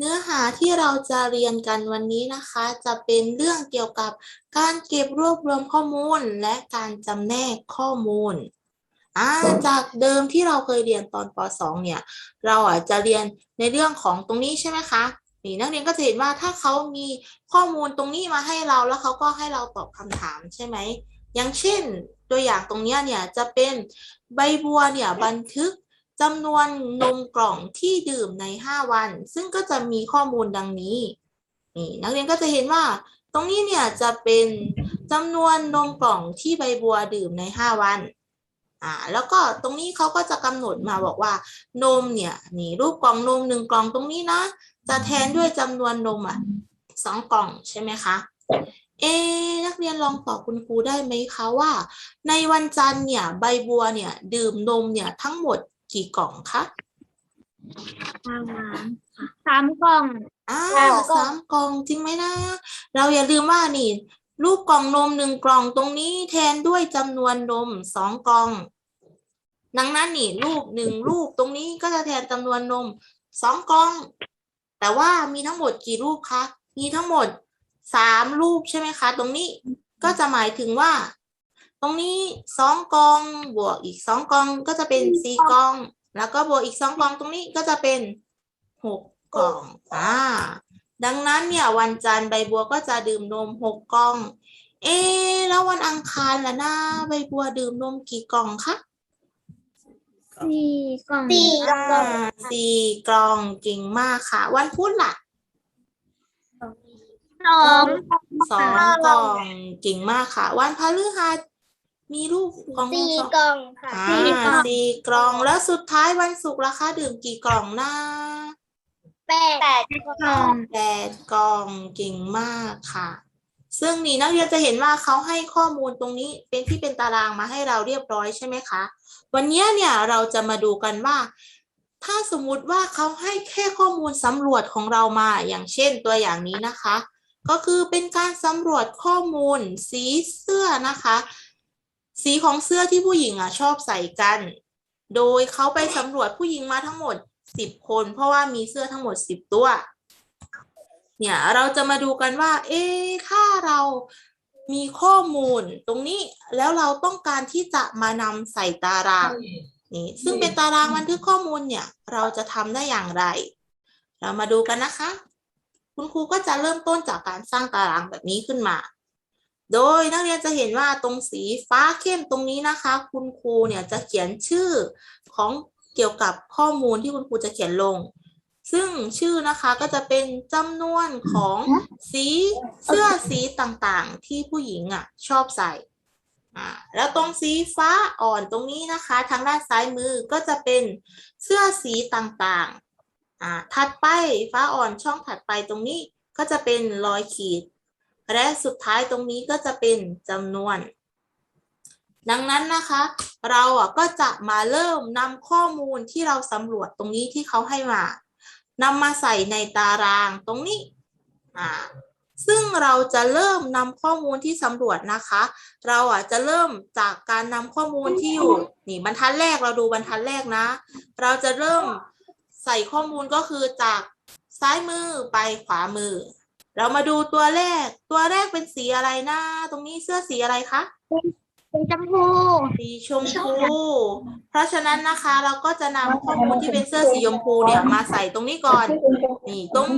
เนื้อหาที่เราจะเรียนกันวันนี้นะคะ จะเป็นเรื่องเกี่ยวกับการเก็บรวบรวมข้อมูลและการจำแนกข้อมูลจากเดิมที่เราเคยเรียนตอนป .2 เนี่ย เราอะจะเรียนในเรื่องของตรงนี้ใช่ไหมคะนี่นักเรียนก็จะเห็นว่าถ้าเขามีข้อมูลตรงนี้มาให้เราแล้วเขาก็ให้เราตอบคำถามใช่ไหมอย่างเช่น ตัวอย่างตรงนี้เนี่ยจะเป็นใบบัวเนี่ยบันทึก จำนวนนมกล่องที่ดื่มใน 5 วัน ซึ่งก็จะมีข้อมูลดังนี้นี่นักเรียนก็จะเห็นว่า ตรงนี้เนี่ยจะเป็นจำนวนนมกล่องที่ใบบัวดื่มใน 5 วันอ่าแล้วก็ตรงนี้เขาก็จะกำหนดมาบอกว่านมเนี่ยนี่รูปกล่องนมหนึ่งกล่องตรงนี้นะ จะแทนด้วยจำนวนนมอะสองกล่องใช่ไหมคะเอนักเรียนลองตอบคุณครูได้ไหมคะว่า ในวันจันทร์เนี่ยใบบัวเนี่ยดื่มนมเนี่ยทั้งหมด กี่กล่องคะสามกล่องอ่าสามกล่องสามกล่องจริงไหมนะ เราอย่าลืมว่านี่รูปกล่องนมหนึ่งกล่องตรงนี้แทนด้วยจำนวนนมสองกล่อง ดังนั้นนี่รูปหนึ่งรูปตรงนี้ก็จะแทนจำนวนนมสองกล่อง แต่ว่ามีทั้งหมดกี่รูปคะ มีทั้งหมดสามรูปใช่ไหมคะ ตรงนี้ก็จะหมายถึงว่า ตรงนี้สองกองบวกอีกสองกองก็จะเป็นสี่กอง แล้วก็บวกอีกสองกองตรงนี้ก็จะเป็นหกกล่องอ่าดังนั้นเนี่ยวันจันทร์ใบบัวก็จะดื่มนมหกกล่อง เอ๊ะแล้ววันอังคารล่ะนะใบบัวดื่มนมกี่กล่องคะสี่กล่องสี่อ่าสี่กล่องเก่งมากค่ะ วันพุธล่ะสองสองกล่องเก่งมากค่ะ วันพฤหัส มีรูปกล่องสี่สองกล่องค่ะอ่าสี่กล่องแล้วสุดท้ายวันศุกร์ล่ะคะดื่มกี่กล่องนะแปดแปดกกล่ล่อองงแปดกล่องเก่งมากค่ะ ซึ่งนี่นักเรียนจะเห็นว่าเขาให้ข้อมูลตรงนี้เป็นที่เป็นตารางมาให้เราเรียบร้อยใช่ไหมคะ วันนี้เนี่ยเราจะมาดูกันว่า ถ้าสมมุติว่าเขาให้แค่ข้อมูลสำรวจของเรามาอย่างเช่นตัวอย่างนี้นะคะ ก็คือเป็นการสำรวจข้อมูลสีเสื้อนะคะ สีของเสื้อที่ผู้หญิงอะชอบใส่กัน โดยเขาไปสำรวจผู้หญิงมาทั้งหมดสิบคน เพราะว่ามีเสื้อทั้งหมดสิบตัว เนี่ยเราจะมาดูกันว่า เอ๊ถ้าเรามีข้อมูลตรงนี้แล้วเราต้องการที่จะมานำใส่ตารางนี่ซึ่งเป็นตารางบันทึกข้อมูลเนี่ย เราจะทำได้อย่างไร เรามาดูกันนะคะ คุณครูก็จะเริ่มต้นจากการสร้างตารางแบบนี้ขึ้นมา โดยนักเรียนจะเห็นว่าตรงสีฟ้าเข้มตรงนี้นะคะ คุณครูเนี่ยจะเขียนชื่อของเกี่ยวกับข้อมูลที่คุณครูจะเขียนลง ซึ่งชื่อนะคะก็จะเป็นจำนวนของสีเสื้อสีต่างๆ ที่ผู้หญิงอะชอบใส่อ่าแล้วตรงสีฟ้าอ่อนตรงนี้นะคะ ทางด้านซ้ายมือก็จะเป็นเสื้อสีต่างๆอ่าถัดไปฟ้าอ่อนช่องถัดไปตรงนี้ก็จะเป็นรอยขีด และสุดท้ายตรงนี้ก็จะเป็นจำนวน ดังนั้นนะคะ เราอะก็จะมาเริ่มนำข้อมูลที่เราสำรวจตรงนี้ที่เขาให้มานำมาใส่ในตารางตรงนี้อ่าซึ่งเราจะเริ่มนำข้อมูลที่สำรวจนะคะ เราอะจะเริ่มจากการนำข้อมูลที่อยู่นี่บรรทัดแรกเราดูบรรทัดแรกนะ เราจะเริ่มใส่ข้อมูลก็คือจากซ้ายมือไปขวามือ เรามาดูตัวแรก ตัวแรกเป็นสีอะไรนะตรงนี้เสื้อสีอะไรคะเป็นชมพูสีชมพู เพราะฉะนั้นนะคะ เราก็จะนำข้อมูลที่เป็นเสื้อสีชมพูเนี่ยมาใส่ตรงนี้ก่อน นี่ตรง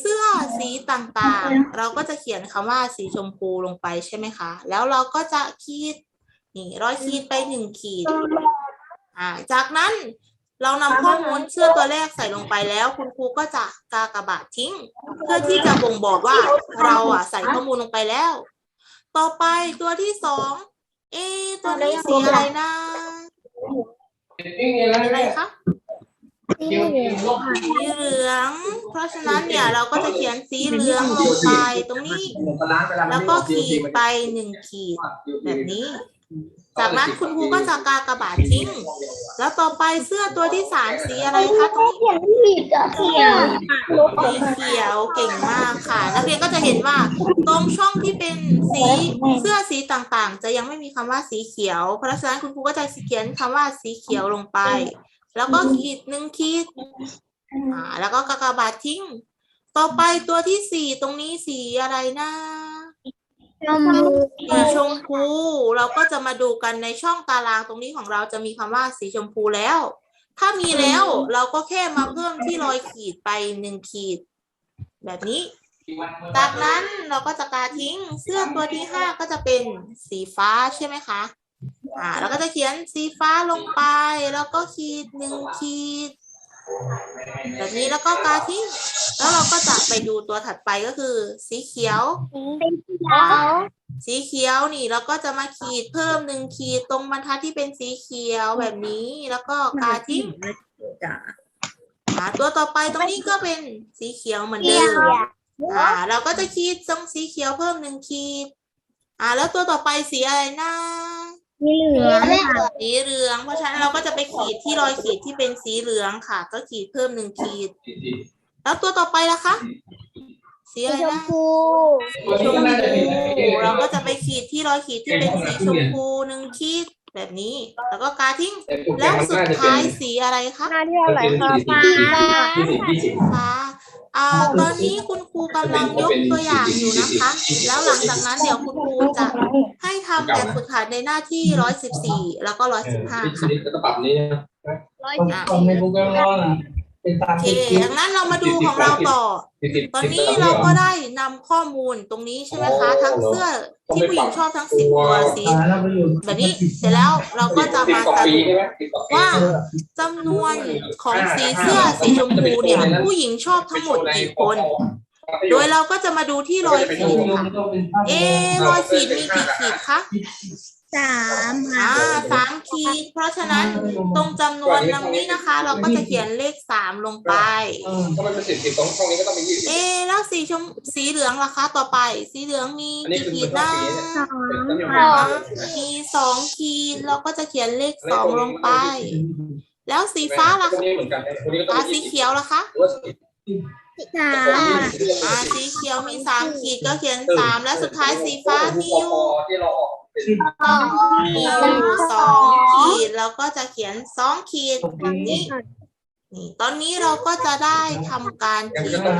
เสื้อสีต่างๆ เราก็จะเขียนคำว่าสีชมพูลงไปใช่ไหมคะ แล้วเราก็จะขีดนี่ร้อยขีดไปหนึ่งขีด อ่า จากนั้น เรานำข้อมูลเสื้อตัวแรกใส่ลงไปแล้ว คุณครูก็จะกากบาททิ้ง เพื่อที่จะบ่งบอกว่าเราอะใส่ข้อมูลลงไปแล้ว ต่อไปตัวที่สองเอตัวนี้สีอะไรนะอะไรคะสีเหลือง เพราะฉะนั้นเนี่ยเราก็จะเขียนสีเหลืองลงไปตรงนี้ แล้วก็ขีดไปหนึ่งขีดแบบนี้ จากนั้นคุณครูก็จะกากบาททิ้ง แล้วต่อไปเสื้อตัวที่สามสีอะไรคะตรงนี้เขียนผิดอะเขียวสีเขียวเก่งมากค่ะ นักเรียนก็จะเห็นว่าตรงช่องที่เป็นสีเสื้อสีต่างๆ จะยังไม่มีคำว่าสีเขียว เพราะฉะนั้นคุณครูก็จะเขียนคำว่าสีเขียวลงไป แล้วก็ขีดหนึ่งขีดอ่าแล้วก็กากบาททิ้ง ต่อไปตัวที่สี่ตรงนี้สีอะไรนะ ชมพูสีชมพู เราก็จะมาดูกันในช่องตารางตรงนี้ของเราจะมีคำว่าสีชมพูแล้ว ถ้ามีแล้วเราก็แค่มาเพิ่มที่รอยขีดไปหนึ่งขีด แบบนี้ จากนั้นเราก็จะกาทิ้งเสื้อตัวที่ห้าก็จะเป็นสีฟ้าใช่ไหมคะ อ่าเราก็จะเขียนสีฟ้าลงไป แล้วก็ขีดหนึ่งขีด แบบนี้แล้วก็กาทิ้งแล้วเราก็จะไปดูตัวถัดไปก็คือ สีเขียวเป็นเขียวสีเขียวนี่เราก็จะมาขีดเพิ่มหนึ่งขีดตรงบรรทัดที่เป็นสีเขียวแบบนี้แล้วก็กาทิ้งอ่าตัวต่อไปตรงนี้ก็เป็นสีเขียวเหมือนเดิมอ่า เราก็จะขีดตรงสีเขียวเพิ่มหนึ่งขีด อ่า แล้วตัวต่อไปสีอะไรนะ สีเหลืองค่ะสีเหลือง เพราะฉะนั้นเราก็จะไปขีดที่รอยขีดที่เป็นสีเหลืองค่ะ ก็ขีดเพิ่มหนึ่งขีด แล้วตัวต่อไปล่ะคะ สีอะไรชมนะพูชมพูเราก็จะไปขีดที่รอยขีดที่เป็นสีชมพูหนึ่งขีดแบบนี้ แล้วก็กาทิ้ง แล้วสุดท้ายสีอะไรคะหน้าที่เท่าไหร่คะฟ้า ฟ้า อ่าตอนนี้คุณครูกำลังยกตัวอย่างอยู่นะคะ แล้วหลังจากนั้นเดี๋ยวคุณครูจะให้ทำแบบฝึกหัดในหน้าที่ร้อยสิบสี่แล้วก็ร้อยสิบห้าค่ะแล้วก็ปรับนี้นะร้อยอะใน Google ก็ เป็นตามโอเคดังนั้นเรามาดูของเราต่อ ตอนนี้เราก็ได้นำข้อมูลตรงนี้ใช่ไหมคะ ทั้งเสื้อที่ผู้หญิงชอบทั้งสิบตัวสีแล้วไปอยู่แบบนี้เสร็จแล้วเราก็จะสิบมาสองสปีรุปใช่ไหมสิบสองปีว่าจำนวนของสีเสื้อสีชมพูเนี่ย ผู้หญิงชอบทั้งหมดกี่คน โดยเราก็จะมาดูที่รอยขีดค่ะ เอะรอยขีดมีกี่ขีดคะสามค่ะ อ่าสามขีด เพราะฉะนั้นตรงจำนวนตรงนี้นะคะ เราก็จะเขียนเลขสามลงไปก็มันเป็นสิบสิบสองช่องนี้ก็ต้องมียี่สิบเอะแล้วสีชมสีเหลืองล่ะคะ ต่อไป สีเหลืองมีอันนี้กี่คือขีเหมืดอนนะสองปีเนี่ยสองแต่ค่ะมีสองขีดเราก็จะเขียนเลขสองลงไป แล้วสีฟ้าล่ะตรงนี้เหมือนกันตรงนี้ก็ต้องอ่ามีสียี่สิบเขียวล่ะคะ หรือว่าสิบสามอ่าสีเขียวมีสามขีดก็เขียนสามและสุดท้ายสีฟ้ามีอยู่ที่เราออก เป็นมีอยู่สองขีดเราก็จะเขียนสองขีดแบบนี้นี่ตอนนี้เราก็จะได้ทำการที่เรา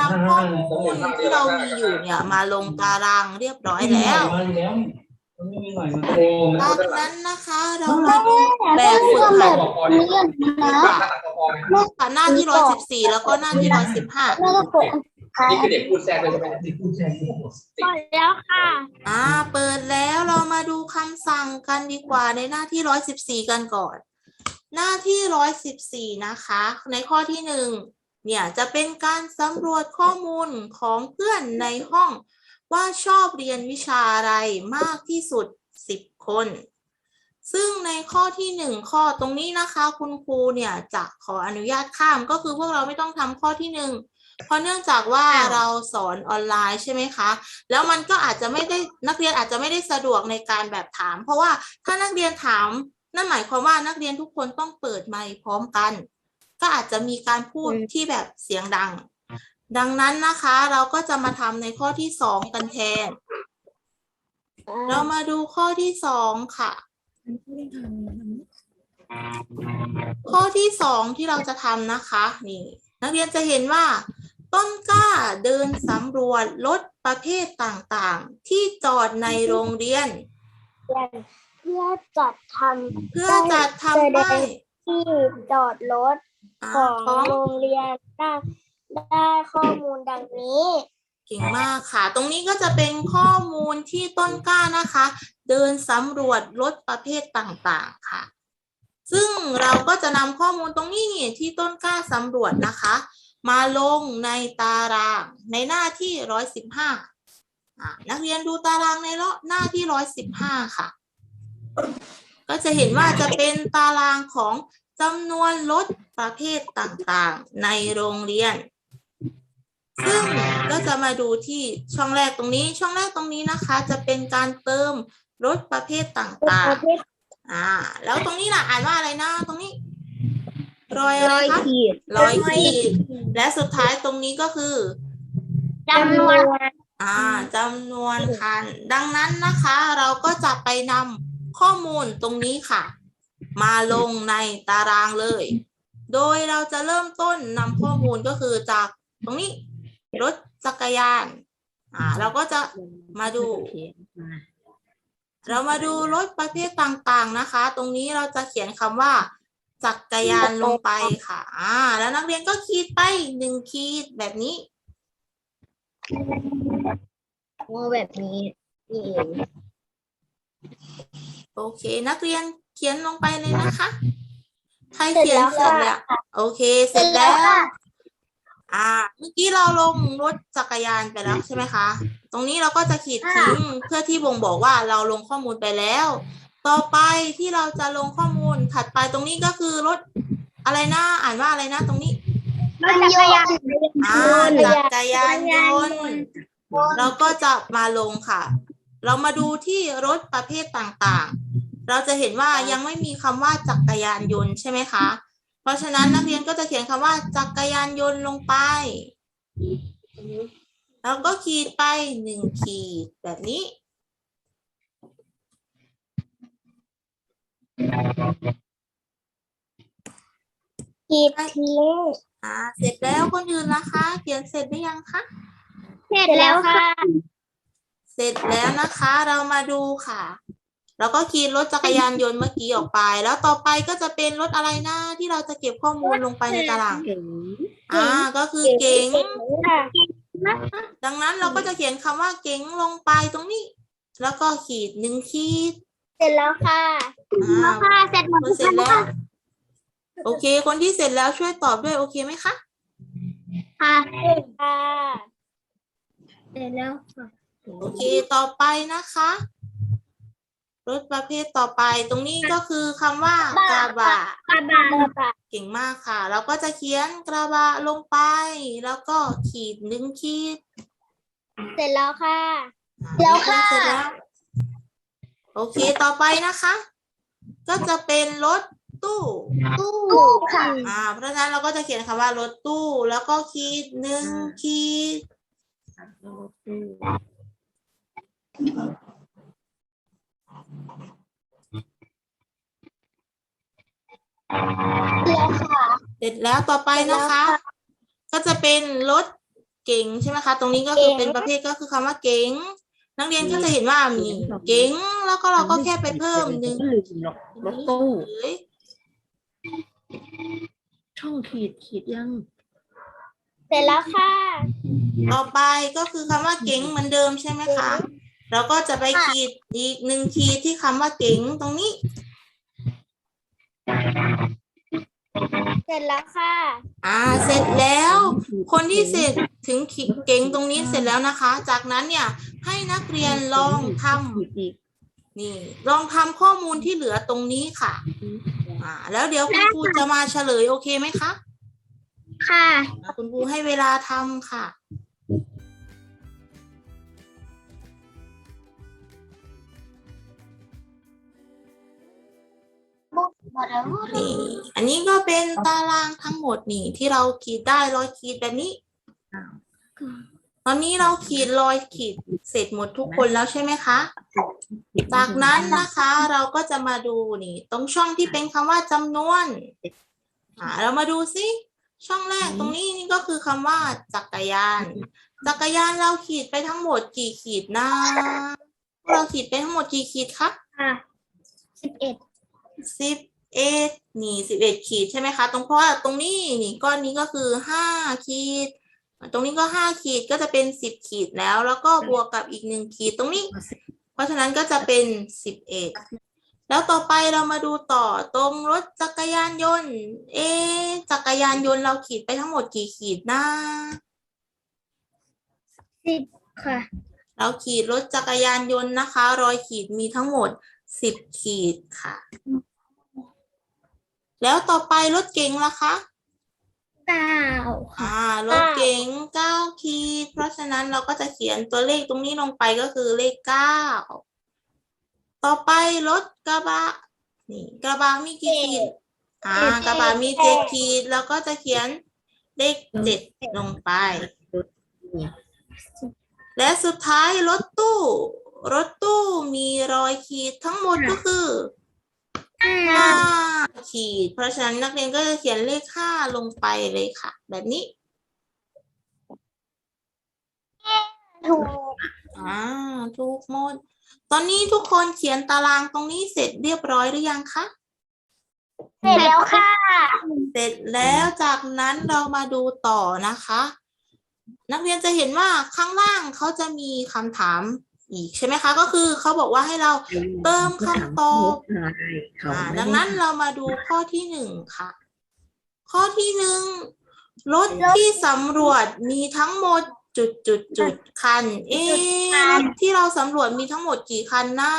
นำข้อมูลที่เรามีอยู่เนี่ย มาลงตารางเรียบร้อยแล้วมาแล้วไม่มีหน่อยมาโอ้จากนั้นนะคะ เรามาดูแบบฝึกหัดพอเนี่ยนะค่ะหน้าที่ร้อยสิบสี่แล้วก็หน้าที่ร้อยสิบห้าแล้วก็กด นี่คือเด็กพูดแทรกเลยใช่ไหมที่พูดแทนที่ผมหมดแล้วค่ะ อ่า เปิดแล้วเรามาดูคำสั่งกันดีกว่าในหน้าที่ร้อยสิบสี่กันก่อน หน้าที่ร้อยสิบสี่นะคะ ในข้อที่หนึ่งเนี่ยจะเป็นการสำรวจข้อมูลของเพื่อนในห้องว่าชอบเรียนวิชาอะไรมากที่สุดสิบคน ซึ่งในข้อที่หนึ่งข้อตรงนี้นะคะ คุณครูเนี่ยจะขออนุญาตข้ามก็คือพวกเราไม่ต้องทำข้อที่หนึ่ง เพราะเนื่องจากว่าเราสอนออนไลน์ใช่ไหมคะ แล้วมันก็อาจจะไม่ได้นักเรียนอาจจะไม่ได้สะดวกในการแบบถาม เพราะว่าถ้านักเรียนถามนั่นหมายความว่านักเรียนทุกคนต้องเปิดไมค์พร้อมกัน ก็อาจจะมีการพูดที่แบบเสียงดัง ดังนั้นนะคะ เราก็จะมาทำในข้อที่สองกันแทน เรามาดูข้อที่สองค่ะ ข้อที่สองที่เราจะทำนะคะ นี่ นักเรียนจะเห็นว่า ต้นกล้าเดินสำรวจรถประเภทต่างๆ ที่จอดในโรงเรียน เพื่อจัดทเพื่อจัดทำป้ายำที่จอดรถอ่าของของโรงเรียนได้ได้ข้อมูลดังนี้เก่งมากค่ะ ตรงนี้ก็จะเป็นข้อมูลที่ต้นกล้านะคะ เดินสำรวจรถประเภทต่างๆค่ะ ซึ่งเราก็จะนำข้อมูลตรงนี้นี่ที่ต้นกล้าสำรวจนะคะ มาลงในตารางในหน้าที่ร้อยสิบห้านักเรียนดูตารางในหน้าที่ร้อยสิบห้าค่ะ ก็จะเห็นว่าจะเป็นตารางของจำนวนรถประเภทต่างๆในโรงเรียน ซึ่งก็จะมาดูที่ช่องแรกตรงนี้ ช่องแรกตรงนี้นะคะ จะเป็นการเติมรถประเภทต่างประเภทๆอ่า แล้วตรงนี้ล่ะอ่านว่าอะไรนะ ตรงนี้ รอยอะไรคะขีดรอยขีด และสุดท้ายตรงนี้ก็คือจำนวนอ่าจำนวนคัน ดังนั้นนะคะ เราก็จะไปนำข้อมูลตรงนี้ค่ะ มาลงในตารางเลย โดยเราจะเริ่มต้นนำข้อมูลก็คือจากตรงนี้รถจักรยาน อ่า เราก็จะมาดู เรามาดูรถประเภทต่างๆนะคะ ตรงนี้เราจะเขียนคำว่า จักรยานลงไปค่ะ อ่า แล้วนักเรียนก็ขีดไปหนึ่งขีดแบบนี้โอ้แบบนี้นี่เองโอเค นักเรียนเขียนลงไปเลยนะคะใครเขียนเสร็จแล้วโอเค เสร็จแล้ว อ่า เมื่อกี้เราลงรถจักรยานไปแล้วใช่ไหมคะ ตรงนี้เราก็จะขีดทิ้งเพื่อที่บ่งบอกว่าเราลงข้อมูลไปแล้ว ต่อไปที่เราจะลงข้อมูลถัดไปตรงนี้ก็คือรถอะไรนะอ่านว่าอะไรนะตรงนี้รถจักรยานอ่าจักรยานยนต์เราก็จะมาลงค่ะ เรามาดูที่รถประเภทต่างๆ เราจะเห็นว่ายังไม่มีคำว่าจักรยานยนต์ใช่ไหมคะ เพราะฉะนั้นนักเรียนก็จะเขียนคำว่าจักรยานยนต์ลงไป แล้วก็ขีดไปหนึ่งขีดแบบนี้ ขีดทีเลขอ่า เสร็จแล้วคนอื่นนะคะ เขียนเสร็จหรือยังคะ เสร็จแล้วค่ะ เสร็จแล้วนะคะ เรามาดูค่ะ แล้วก็ขีดรถจักรยานยนต์เมื่อกี้ออกไป แล้วต่อไปก็จะเป็นรถอะไรนะที่เราจะเก็บข้อมูลลงไปในตาราง อ่า ก็คือเก๋งค่ะดังนั้นเราก็จะเขียนคำว่าเก๋งลงไปตรงนี้ แล้วก็ขีดหนึ่งขีด เสร็จแล้วค่ะอ่าค่ะ เสร็จหมดคนเสร็จแล้ว โอเค คนที่เสร็จแล้วช่วยตอบด้วยโอเคไหมคะ ค่ะค่ะ เสร็จแล้วค่ะ โอเค ต่อไปนะคะ รถประเภทต่อไป ตรงนี้ก็คือคำว่ากระบะ กระบะกระบะเก่งมากค่ะเราก็จะเขียนกระบะลงไป แล้วก็ขีดหนึ่งขีดเสร็จแล้วค่ะอ่าแล้วค่ะ เสร็จแล้ว โอเคต่อไปนะคะ ก็จะเป็นรถตู้ตู้ค่ะ อ่า เพราะฉะนั้นเราก็จะเขียนคำว่ารถตู้ แล้วก็ขีดหนึ่งขีดแล้วค่ะเสร็จแล้วต่อไปนะคะ ก็จะเป็นรถเก๋งใช่ไหมคะ ตรงนี้ก็คือเก๋งเป็นประเภทก็คือคำว่าเก๋ง นักเรียนก็จะเห็นว่ามีเก๋งแล้วก็เราก็แค่ไปเพิ่มหนึ่งลืมหรอกรถตู้เอ้ยช่องขีดขีดยัง เสร็จแล้วค่ะ ต่อไปก็คือคำว่าเก๋งเหมือนเดิมใช่ไหมคะเราก็จะไปขีดอีกหนึ่งขีดที่คำว่าเก๋งตรงนี้ เสร็จแล้วค่ะ อ่า เสร็จแล้ว คนที่เสร็จถึงขีดเก๋งตรงนี้เสร็จแล้วนะคะ จากนั้นเนี่ยให้นักเรียนลองทำขีดอีกนี่ ลองทำข้อมูลที่เหลือตรงนี้ค่ะ อ่า แล้วเดี๋ยวคุณครูจะมาเฉลยโอเคไหมคะ ค่ะอ่าคุณครูให้เวลาทำค่ะ นี่อันนี้ก็เป็นตารางทั้งหมดนี่ ที่เราขีดได้รอยขีดแบบนี้ ตอนนี้เราขีดรอยขีดเสร็จหมดทุกคนแล้วใช่ไหมคะ จากนั้นนะคะเราก็จะมาดูนี่ ตรงช่องที่เป็นคำว่าจำนวนอ่าเรามาดูซิช่องแรกตรงนี้นี่ก็คือคำว่าจักรยาน จักรยานเราขีดไปทั้งหมดกี่ขีดนะเราขีดไปทั้งหมดกี่ขีดคะค่ะสิบเอ็ดสิบ เอ็ดนี่สิบเอ็ดขีดใช่ไหมคะ ตรงเพราะว่าตรงนี้นี่ก้อนนี้ก็คือห้าขีด ตรงนี้ก็ห้าขีดก็จะเป็นสิบขีดแล้ว แล้วก็บวกกับอีกหนึ่งขีดตรงนี้ เพราะฉะนั้นก็จะเป็นสิบเอ็ดแล้วต่อไปเรามาดูต่อตรงรถจักรยานยนต์ เอ๊ะจักรยานยนต์เราขีดไปทั้งหมดกี่ขีดนะสิบค่ะ เราขีดรถจักรยานยนต์นะคะ รอยขีดมีทั้งหมดสิบขีดค่ะ แล้วต่อไปรถเก๋งล่ะคะเก้าค่ะ อ่ารถเก๋งเก้าขีดเพราะฉะนั้นเราก็จะเขียนตัวเลขตรงนี้ลงไปก็คือเลขเก้าต่อไปรถกระบะนี่กระบะมีกี่ขีดอ่ากระบะมีเจ็ดขีดแล้วก็จะเขียนเลขเจ็ดลงไป และสุดท้ายรถตู้ รถตู้มีรอยขีดทั้งหมดก็คือห้า ขีด เพราะฉะนั้นนักเรียนก็จะเขียนเลขห้าลงไปเลยค่ะ แบบนี้ถูกอ่าถูกหมด ตอนนี้ทุกคนเขียนตารางตรงนี้เสร็จเรียบร้อยหรือยังคะเสร็จแล้วค่ะ เสร็จแล้วจากนั้นเรามาดูต่อนะคะ นักเรียนจะเห็นว่าข้างล่างเขาจะมีคำถาม อีกใช่ไหมคะ ก็คือเขาบอกว่าให้เราเติมคำตอบเขาอ่าไม่ดังได้นั้นเรามาดูข้อที่หนึ่งค่ะ ข้อที่หนึ่งรถที่สำรวจมีทั้งหมดจุดจุดจุดคัน เอ๊ะรถที่เราสำรวจมีทั้งหมดกี่คันนะ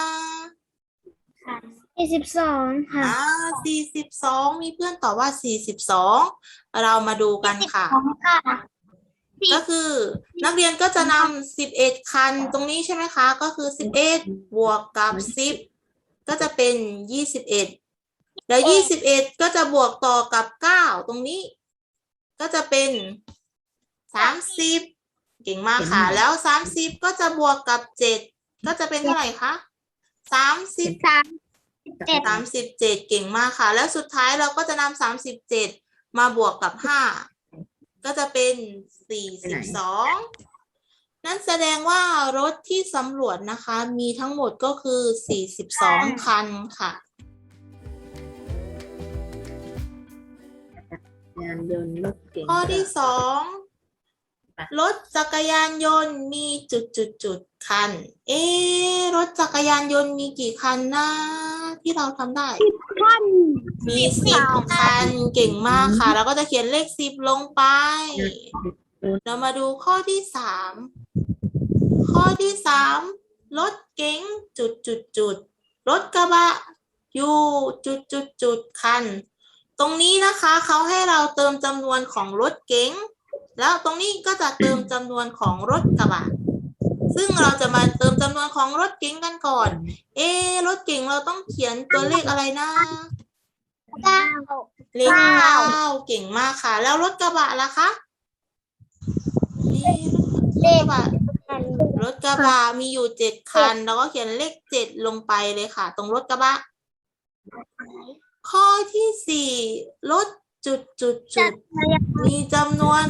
สี่สิบสองค่ะอ่าสี่สิบสองมีเพื่อนตอบว่าสี่สิบสองเรามาดูกันค่ะค่ะ ก็คือนักเรียนก็จะนำสิบเอ็ดคันตรงนี้ใช่ไหมคะ ก็คือสิบเอ็ดบวกกับสิบก็จะเป็นยี่สิบเอ็ดแล้วยี่สิบเอ็ดก็จะบวกต่อกับเก้าตรงนี้ ก็จะเป็นสามสิบเก่งมากค่ะ แล้วสามสิบก็จะบวกกับเจ็ดก็จะเป็นเท่าไหร่คะสามสิบสามเจ็ดสามสิบเจ็ดเก่งมากค่ะ แล้วสุดท้ายเราก็จะนำสามสิบเจ็ดมาบวกกับห้า ก็จะเป็นสี่สิบสองนั่นแสดงว่ารถที่สำรวจนะคะ มีทั้งหมดก็คือสี่สิบสองคันค่ะยานยนต์รถเก๋งข้อที่สองรถจักรยานยนต์มีจุดจุดจุดๆๆคัน เอ๊ะรถจักรยานยนต์มีกี่คันนะ ที่เราทำได้ ท่านมีสิบคันเก่งมากค่ะ แล้วก็จะเขียนเลขสิบลงไป เรามาดูข้อที่สามข้อที่สามรถเก๋งจุดจุดจุดๆรถกระบะอยู่จุดจุดจุดๆคัน ตรงนี้นะคะเขาให้เราเติมจำนวนของรถเก๋งแล้วตรงนี้ก็จะเติมจำนวนของรถกระบะ ซึ่งเราจะมาเติมจำนวนของรถเก๋งกันก่อน เอะรถเก๋งเราต้องเขียนตัวเลขอะไรนะเก้าเลขเก้าเก่งมากค่ะ แล้วรถกระบะล่ะคะเอ๊ะรถกระบะรถกระบะมีอยู่เจ็ดคัน แล้วก็เขียนเลขเจ็ดลงไปเลยค่ะ ตรงรถกระบะ ข้อที่สี่รถจุดจุดจุดมีจำนวน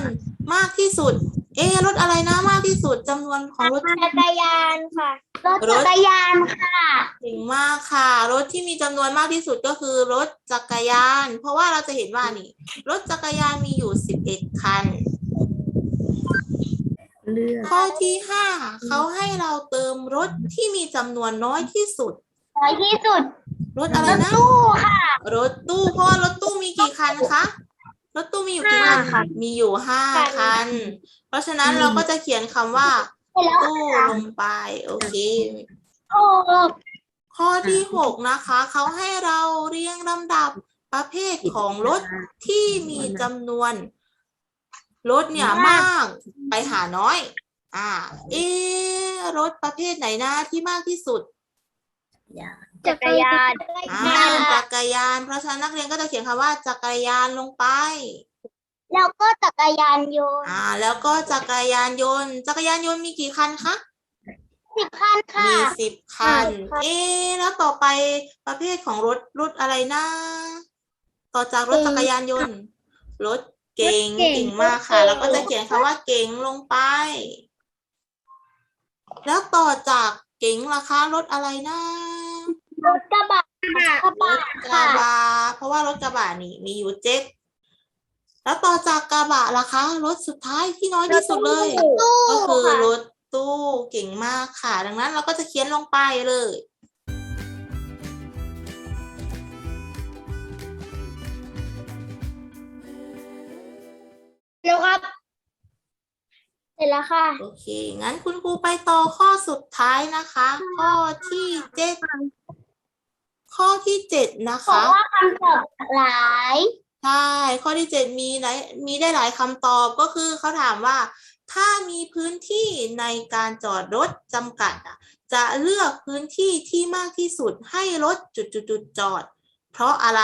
มากที่สุด อ๊ะรถอะไรนะมากที่สุดจำนวนของรถจักรยานค่ะ รถจักรยานค่ะเก่งมากค่ะ รถที่มีจำนวนมากที่สุดก็คือรถจักรยาน เพราะว่าเราจะเห็นว่านี่ รถจักรยานมีอยู่สิบเอ็ดคันเลือกข้อที่ห้าเขาให้เราเติมรถที่มีจำนวนน้อยที่สุด น้อยที่สุด รถอะไรนะตู้ค่ะ รถตู้เพราะว่ารถตู้มีกี่คันคะรถตู้มีอยู่กี่คันห้าค่ะมีอยู่ห้าคันคัน เพราะฉะนั้นเราก็จะเขียนคำว่าเสร็จแล้วตู้ลงไป โอเคโอ้ข้อที่หกนะคะ เขาให้เราเรียงลำดับประเภทของรถที่มีจำนวนรถเนี่ยมากไปหาน้อย อ่า เอะรถประเภทไหนนะที่มากที่สุดจักรยานอ่าจักรยาน เพราะฉะนั้นนักเรียนก็จะเขียนคำว่าจักรยานลงไป แล้วก็จักรยานยนต์อ่า แล้วก็จักรยานยนต์ จักรยานยนต์มีกี่คันคะสิบคันค่ะ มีสิบคัน ค่ะ เอ๊ะแล้วต่อไปประเภทของรถรถอะไรนะ ต่อจากรถจักรยานยนต์ รถเก๋งรถเก๋งเก่งมากค่ะแล้วก็จะเขียนคำว่าเก๋งลงไป แล้วต่อจากเก๋งล่ะคะรถอะไรนะรถกระบะกระบะกระค่ะบะเพราะว่ารถกระบะนี่มีอยู่เจ็ด แล้วต่อจากกระบะล่ะคะรถสุดท้ายที่น้อยที่สุดเลยตู้ก็คือค่ะรถตู้เก่งมากค่ะ ดังนั้นเราก็จะเขียนลงไปเลย แล้วครับ เสร็จแล้วค่ะ โอเค งั้นคุณครูไปต่อข้อสุดท้ายนะคะ ข้อที่เจ็ดข้อที่เจ็ดนะเพราะคะว่าคำตอบหลาย ใช่ ข้อที่เจ็ดมีหลายมีได้หลายคำตอบก็คือเขาถามว่า ถ้ามีพื้นที่ในการจอดรถจำกัดอะจะเลือกพื้นที่ที่มากที่สุดให้รถจุดๆๆจอด เพราะอะไร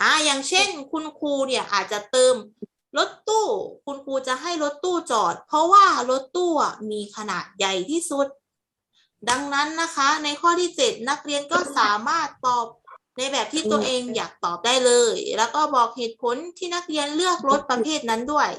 อ่าอย่างเช่น คุณครูเนี่ยอาจจะเติมรถตู้ คุณครูจะให้รถตู้จอด เพราะว่ารถตู้มีขนาดใหญ่ที่สุด ดังนั้นนะคะ ในข้อที่เจ็ดนักเรียนก็สามารถตอบ ในแบบที่ตัวเองอยากตอบได้เลย แล้วก็บอกเหตุผลที่นักเรียนเลือกรถประเภทนั้นด้วย